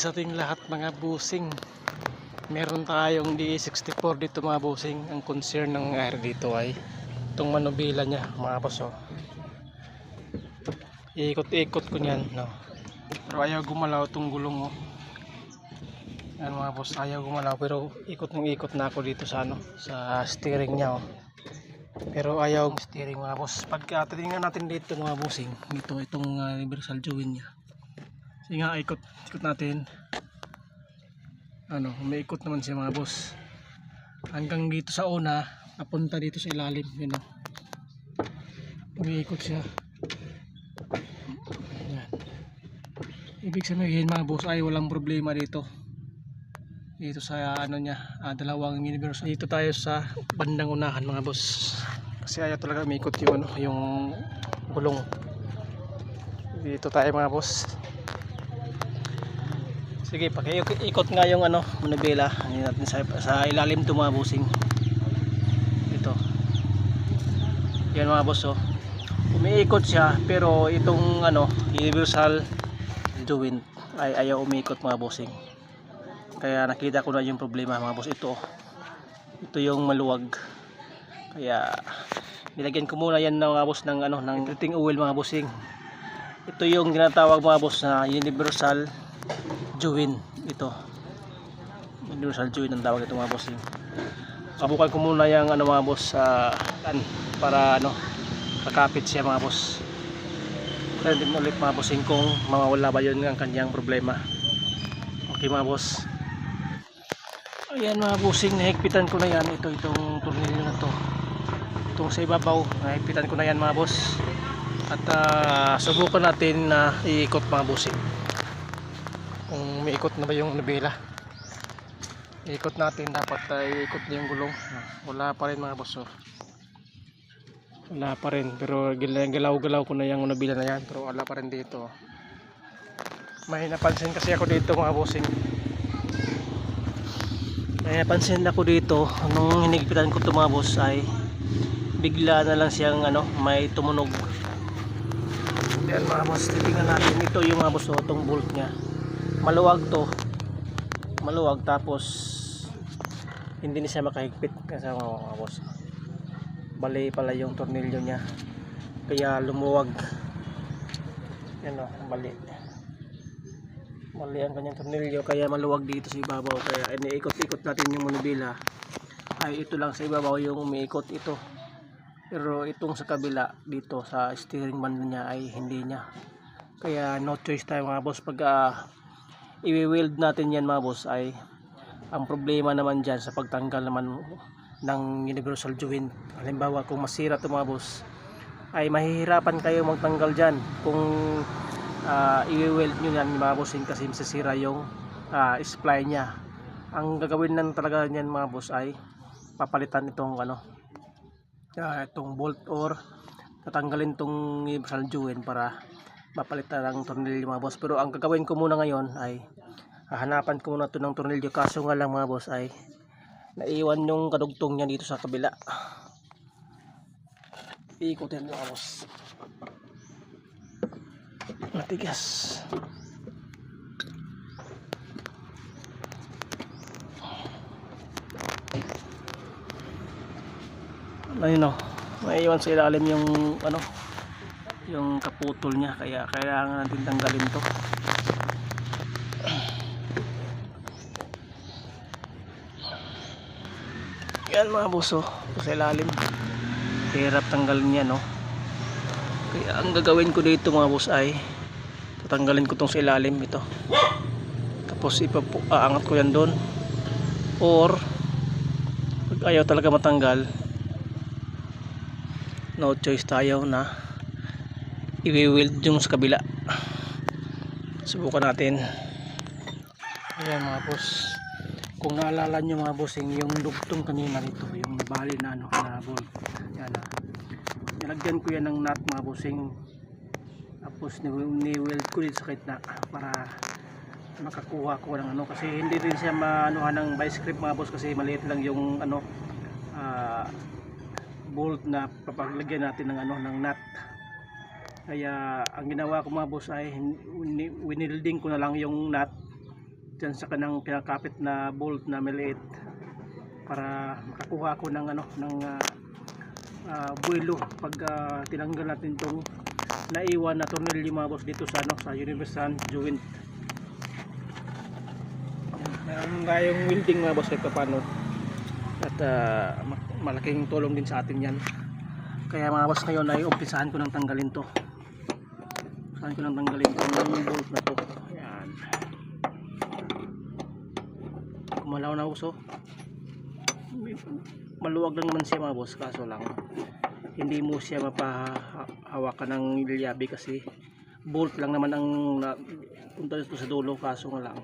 sa ating lahat mga busing meron tayong DE64 dito mga busing ang concern ng nangyari dito ay itong manubila niya mga boss oh. iikot-ikot ko niyan no. pero ayaw gumalaw itong gulong oh. yan mga boss ayaw gumalaw pero ikot ng ikot na ako dito sa ano sa steering niya oh. pero ayaw ang steering mga boss pagka tingnan natin dito mga busing dito itong uh, universal join niya Sige nga, ikot, ikot natin. Ano, umiikot naman siya mga boss. Hanggang dito sa una, napunta dito sa ilalim. Yun o. Umiikot siya. Yan. Ibig sabihin mga boss ay walang problema dito. Dito sa ano niya, ah, dalawang universe. Dito tayo sa bandang unahan mga boss. Kasi ayaw talaga umiikot yung ano, yung gulong. Dito tayo mga boss. Sige, pakiikot nga yung ano, manubela. Hindi natin sa, sa ilalim to mga busing. Ito. Yan mga boss oh. Umiikot siya pero itong ano, universal joint ay ayaw umiikot mga bossing. Kaya nakita ko na yung problema mga boss ito. oh. Ito yung maluwag. Kaya nilagyan ko muna yan mga boss ng ano, ng tilting oil mga bossing. Ito yung tinatawag mga boss na universal Juwin ito. Universal Juwin ang tawag ito mga boss. Kabukan ko muna yung ano mga boss sa uh, para ano kakapit siya mga boss. Kaya din ulit mga bossing kung mawawala ba yun ang kanyang problema. Okay mga boss. Ayan mga bossing nahigpitan ko na yan. Ito itong tornilyo na to. Itong sa ibabaw nahigpitan ko na yan mga boss. At uh, subukan natin na iikot mga bossing umiikot na ba yung nabila ikot natin dapat uh, iikot na yung gulong. Wala pa rin mga boss oh. wala pa rin pero galaw-galaw ko na yung nabila na yan. Pero wala pa rin dito. May napansin kasi ako dito mga bossing. May napansin ako dito nung hinigpitan ko ito mga boss ay bigla na lang siyang ano may tumunog. Yan mga boss titingnan natin. Ito yung mga boss oh, itong bolt nya maluwag to. Maluwag tapos hindi na siya makahigpit kasi mga, boss. Bali pala yung tornilyo niya. Kaya lumuwag. Yan o bali. Mali ang kanyang tornilyo kaya maluwag dito sa ibabaw. Kaya iniikot-ikot natin yung manubila. Ay ito lang sa ibabaw yung umiikot ito. Pero itong sa kabila dito sa steering band niya ay hindi niya. Kaya no choice tayo mga boss pag uh, i-weld natin yan mga boss ay ang problema naman dyan sa pagtanggal naman ng universal joint halimbawa kung masira ito mga boss ay mahihirapan kayo magtanggal dyan kung uh, i-weld nyo yan mga boss kasi masisira yung uh, spline nya ang gagawin lang talaga yan mga boss ay papalitan itong ano uh, itong bolt or tatanggalin itong universal joint para mapalitan ng tornilyo mga boss. Pero ang gagawin ko muna ngayon ay hahanapan ko muna ito ng tornilyo kaso nga lang mga boss ay naiwan yung kadugtong niya dito sa kabila. Iikutin mga boss. Matigas. Ayun o naiwan sa ilalim yung ano yung kaputol niya kaya kailangan natin tanggalin to. Yan mga buso sa ilalim. Hirap tanggalin yan no? Kaya ang gagawin ko dito mga bus ay tatanggalin ko tong sa ilalim ito. Tapos ipaangat ko yan doon. Or pag ayaw talaga matanggal no choice tayo na i-weld yung sa kabila. Subukan natin. Ayan mga boss. Kung naalala nyo mga bossing yung dugtong kanina nito yung nabali na ano na bolt. Yan na nilagyan ko yan ng nut mga bossing tapos ni-weld ko dito sa kitna para makakuha ko ng ano. Kasi hindi rin siya maanuhan ng vice grip mga boss kasi maliit lang yung ano uh, bolt na papaglagyan natin ng ano ng nut kaya ang ginawa ko mga boss ay winilding ko na lang yung nut dyan sa kanang kinakapit na bolt na maliit para makakuha ako ng ano ng ah, ah, buwelo pag ah, tinanggal natin tong naiwan na tornilyo mga boss dito sa ano sa universal joint. Meron tayong welding mga boss kahit paano at ma- malaking tulong din sa atin yan. Kaya mga boss ngayon ay umpisahan ko ng tanggalin to saan ko nang tanggalin tong bolt na to? Yan kumalaw na uso maluwag lang naman siya mga boss kaso lang. Hindi mo siya mapahawakan ng lilyabi kasi bolt lang naman ang punta dito sa dulo kaso nga lang.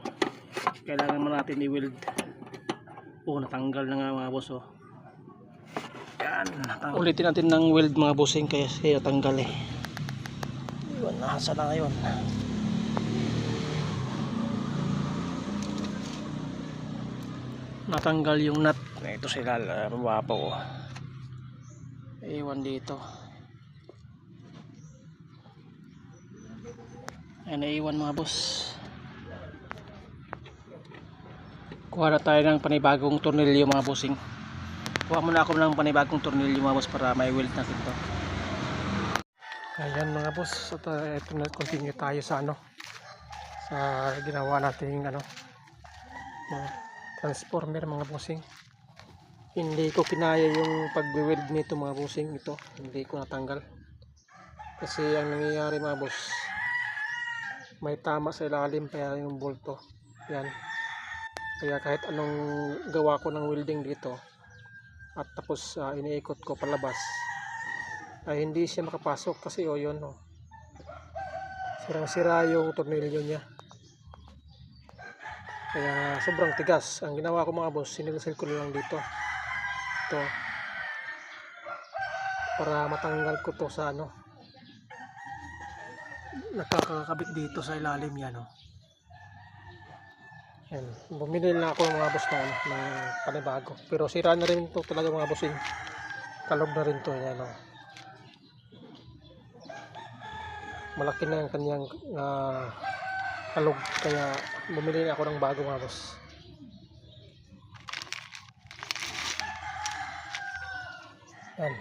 Kailangan naman natin i-weld. Oh natanggal na nga mga boss oh. Yan ulitin natin ng weld mga bossing kaya siya natanggal eh yun nasa na ngayon. Natanggal yung nut. Ito sila uh, baba po iwan dito. Ay naiwan mga boss. Kuha na tayo ng panibagong tornilyo mga bossing. Kuha muna ako ng panibagong tornilyo mga boss para may weld natin to ayan mga boss. At uh, ito na continue tayo sa ano sa ginawa nating ano mga transformer mga bossing. Hindi ko kinaya yung pag-weld nito mga bossing. Ito hindi ko natanggal. Kasi ang nangyayari mga boss may tama sa ilalim kaya yung bolto yan. Kaya kahit anong gawa ko ng welding dito at tapos ah, iniikot ko palabas ay hindi siya makapasok kasi o yun oh. sirang sira yung tornilyo niya kaya sobrang tigas ang ginawa ko mga boss sinilsil ko lang dito ito para matanggal ko to sa ano nakakakabit dito sa ilalim yan oh. Yan. Bumili na ako mga boss na, ng panibago. Pero sira na rin to talaga mga bossing. Kalog na rin to. Yan, oh. Malaki na yung kanyang ah, kalog. Kaya bumili na ako ng bago mga boss. Yan.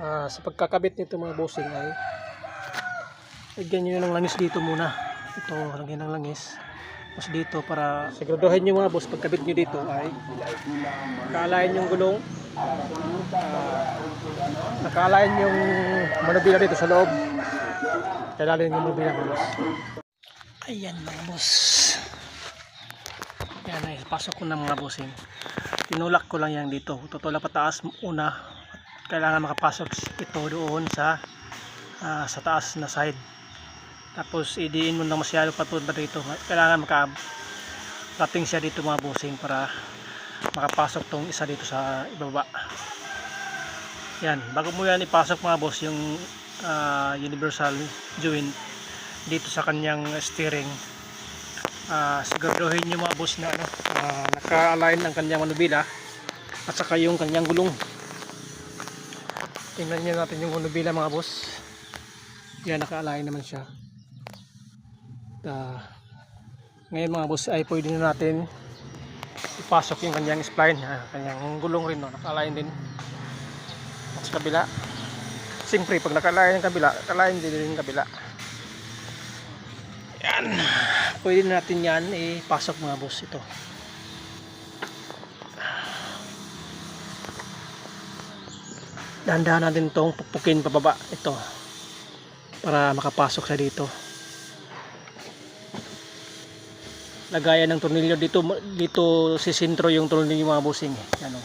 Ah, sa pagkakabit nito mga bossing ay lagyan nyo ng langis dito muna ito lagyan ng langis tapos dito para siguraduhin nyo mga boss pagkabit nyo dito ay nakaalayin yung gulong nakaalayin yung manubila dito sa loob. Kailangan yung manubila mga boss. Ayan mga boss. Yan ay pasok ko na mga bossing tinulak ko lang yan dito. Tutulak pataas una kailangan makapasok ito doon sa ah, sa taas na side. Tapos idiin mo na masyado patunta dito. Kailangan maka rating siya dito mga busing para makapasok tong isa dito sa ibaba. Yan bago mo yan ipasok mga boss yung ah, universal joint dito sa kanyang steering uh, siguraduhin nyo mga boss na ano, ah, naka-align ang kanyang manubila at saka yung kanyang gulong. Tingnan nyo natin yung manubila mga boss. Yan naka-align naman siya. Ah, ngayon mga boss ay pwede na natin ipasok yung kanyang spline ah, kanyang gulong rin no, naka-align din. Sa kabila. Siyempre pag naka-align yung kabila naka-align din yung kabila. Yan. Pwede na natin yan ipasok mga boss. Ito. Dahan-dahan natin itong pukpukin pababa. Ito. Para makapasok sa dito lagayan ng tornilyo dito dito si sintro yung tornilyo mga bossing yan o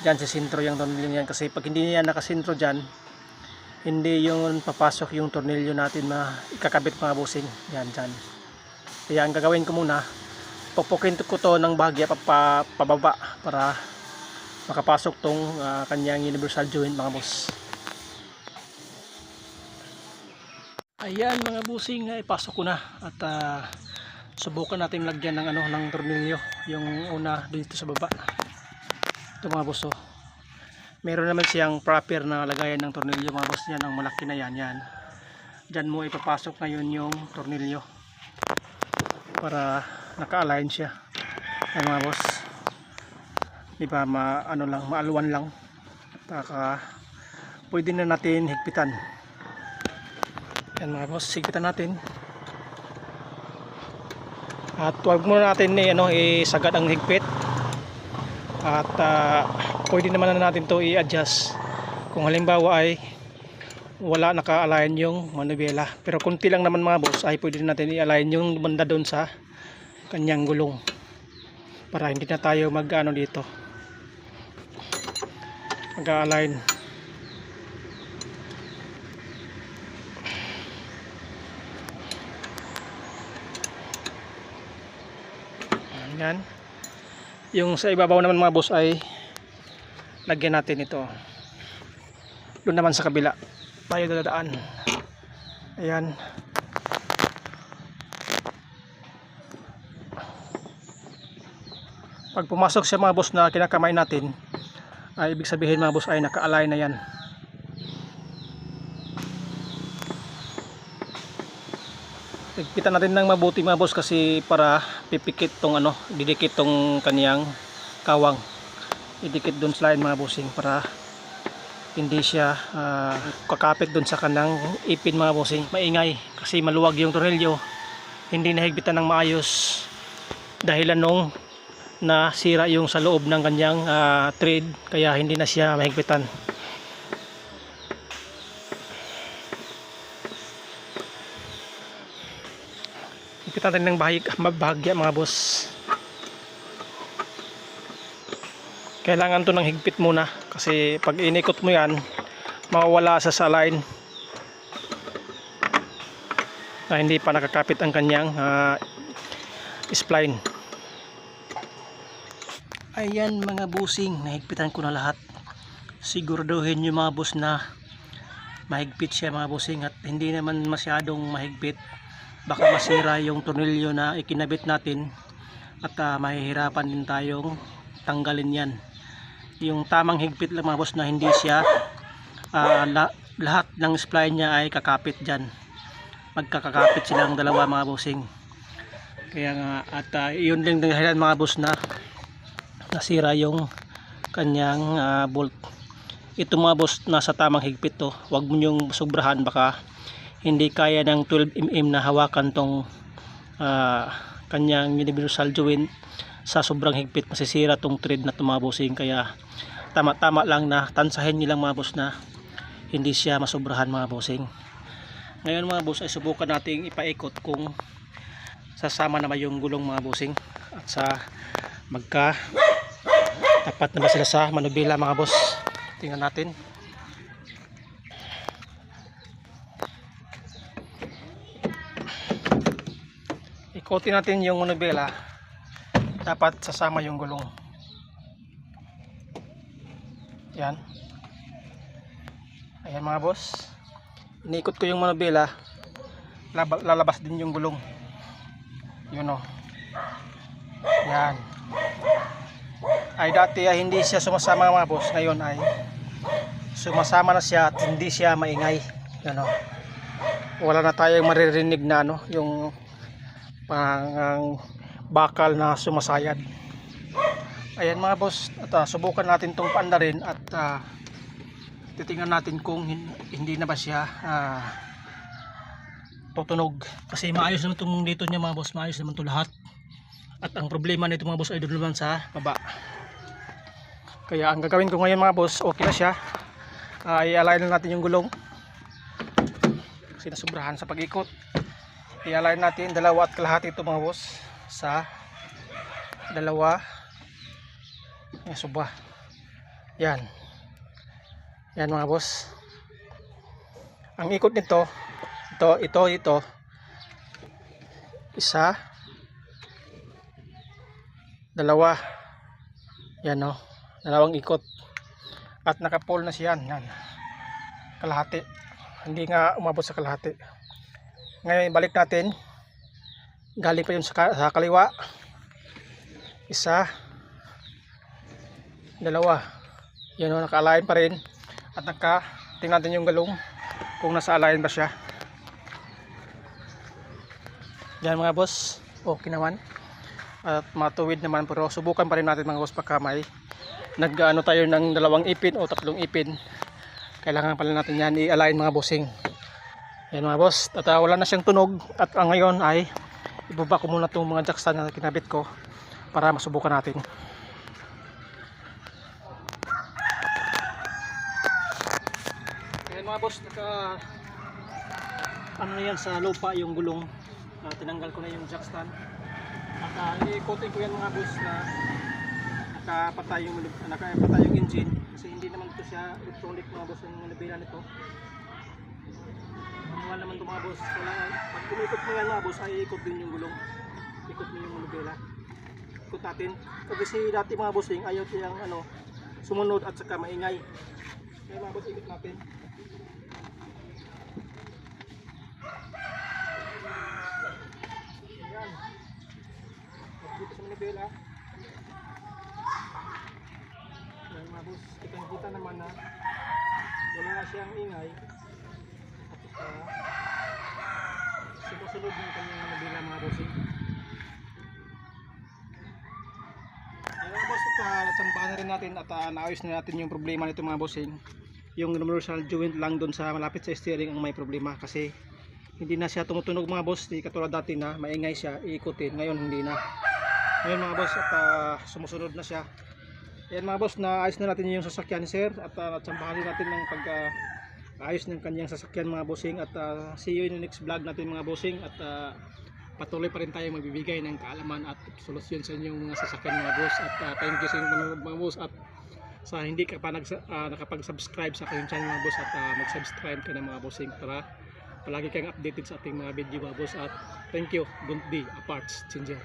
dyan si sintro yung tornilyo yan kasi pag hindi yan nakasintro dyan hindi yung papasok yung tornilyo natin na ikakabit mga bossing. Yan dyan kaya ang gagawin ko muna pupukin ko to ng bahagya pa, pa, pababa para makapasok tong ah, kanyang universal joint mga boss. Ayan mga bossing ay pasok ko na. At ah, subukan natin lagyan ng ano ng tornilyo yung una dito sa baba. Ito mga boss oh. meron naman siyang proper na lagayan ng tornilyo mga boss. Yan ang malaki na yan yan. Dyan mo ipapasok ngayon yung tornilyo para naka-align siya. Ayan mga boss. Di ba ma ano lang maaluan lang. Taka pwede na natin higpitan. Yan mga boss higpitan natin at huwag muna natin eh, ano, isagad ang higpit. At ah, pwede naman na natin to i-adjust. Kung halimbawa ay wala naka-align yung manubela. Pero kunti lang naman mga boss ay pwede natin i-align yung banda doon sa kanyang gulong. Para hindi na tayo mag ano dito. Mag-align yan yung sa ibabaw naman mga boss ay lagyan natin ito. Doon naman sa kabila. Tayo dadaan. Ayan. Pag pumasok siya mga boss na kinakamay natin ay ibig sabihin mga boss ay naka-align na yan Pigpitan natin ng mabuti mga boss kasi para pipikit tong ano, didikit tong kaniyang kawang. Idikit doon sa line mga bossing para hindi siya ah, kakapit doon sa kanang ipin mga bossing. Maingay kasi maluwag yung tornilyo. Hindi nahigpitan ng maayos dahilan nung nasira yung sa loob ng kanyang ah, thread kaya hindi na siya mahigpitan. Higpitan natin ng bahig, bahagya mga boss. Kailangan to ng higpit muna kasi pag inikot mo yan mawawala sa sa line na hindi pa nakakapit ang kanyang ah, spline. Ayan mga busing, nahigpitan ko na lahat. Siguraduhin nyo mga boss na mahigpit siya mga busing at hindi naman masyadong mahigpit. Baka masira yung tornilyo na ikinabit natin at ah, mahihirapan din tayong tanggalin yan. Yung tamang higpit lang mga boss na hindi siya ah, la- lahat ng spline niya ay kakapit dyan. Magkakakapit silang dalawa mga bossing. Kaya nga at ah, yun din dahilan mga boss na nasira yung kanyang ah, bolt ito mga boss nasa tamang higpit to huwag mo yung sobrahan baka hindi kaya ng 12mm na hawakan tong ah, kanyang universal joint sa sobrang higpit masisira tong thread na tumabosing kaya tama tama lang na tansahin nyo lang mga boss na hindi siya masobrahan mga bossing. Ngayon mga boss ay subukan nating ipaikot kung sasama na ba yung gulong mga bossing at sa magka tapat na ba sila sa manubila mga boss. Tingnan natin ikotin natin yung manubila dapat sasama yung gulong. Yan. Ayan mga boss. Iniikot ko yung manubila laba- lalabas din yung gulong. Yun o yan. Ay dati ay hindi siya sumasama mga boss. Ngayon ay sumasama na siya at hindi siya maingay. Ano wala na tayong maririnig na ano yung pang bakal na sumasayad. Ayan mga boss at ah, subukan natin tong paanda rin at ah, titingnan natin kung hin- hindi na ba siya ah, tutunog. Kasi maayos naman itong dito niya mga boss maayos naman to lahat. At ang problema nito mga boss ay doon naman sa baba. Kaya ang gagawin ko ngayon mga boss okay na siya. Uh, i-align na natin yung gulong. Kasi nasubrahan sa pag-ikot i-align natin. Dalawa at kalahati ito mga boss. Sa dalawa. Yan subra yan. Yan mga boss. Ang ikot nito ito ito ito. Isa. Dalawa. Yan o dalawang ikot. At naka-pull na siya. Yan. Kalahati. Hindi nga umabot sa kalahati ngayon balik natin. Galing pa yun sa, sa kaliwa. Isa. Dalawa. Yan o naka-align pa rin. At naka tingnan natin yung galong kung nasa align ba siya. Yan mga boss. Okay naman. At matuwid naman pero subukan pa rin natin mga boss pagka may nag-ano tayo ng dalawang ipin o tatlong ipin. Kailangan pala natin yan i-align mga bossing yan mga boss. At ah, wala na siyang tunog. At ah, ngayon ay ibaba ko muna itong mga jackstand na kinabit ko para masubukan natin. Yan mga boss. Naka ano na yan? Sa lupa yung gulong. Ah, tinanggal ko na yung jackstand at uh, iikotin ko yan mga boss na nakapatay yung, nakapatay yung engine. Kasi hindi naman ito siya electronic mga boss yung nabila nito manual naman ito mga boss. Wala, pag kumikot mo yan mga boss ay ikot din yung gulong. Ikot mo yung nabila ikot natin. Kasi dati mga bossing ayaw siyang ano sumunod at saka maingay. Kaya mga boss ikot natin. Ayan. At dito sa Manibela. Ayan mga boss, kitang kita naman na wala siyang ingay. Uh, sumusunod yung kanyang Manibela mga bossing. Ayan mga boss, at uh, natsambahan na rin natin at uh, naayos na natin yung problema nito mga bossing. Yung universal joint lang doon sa malapit sa steering ang may problema kasi hindi na siya tumutunog mga boss. Di katulad dati na maingay siya iikutin. Ngayon hindi na. Ngayon mga boss at ah, sumusunod na siya. Yan mga boss na ayos na natin yung sasakyan sir. At uh, natsambahan natin ng pagka ayos ng kanyang sasakyan mga bossing. At ah, see you in the next vlog natin mga bossing. At ah, patuloy pa rin tayo magbibigay ng kaalaman at solusyon sa inyong mga sasakyan mga boss. At ah, thank you sa inyong mga, boss. At sa hindi ka pa nagsa, ah, nakapag-subscribe sa aking channel mga boss at ah, mag-subscribe ka na mga bossing para palagi kang updated sa ating mga video mga boss. At thank you. Don't be apart changer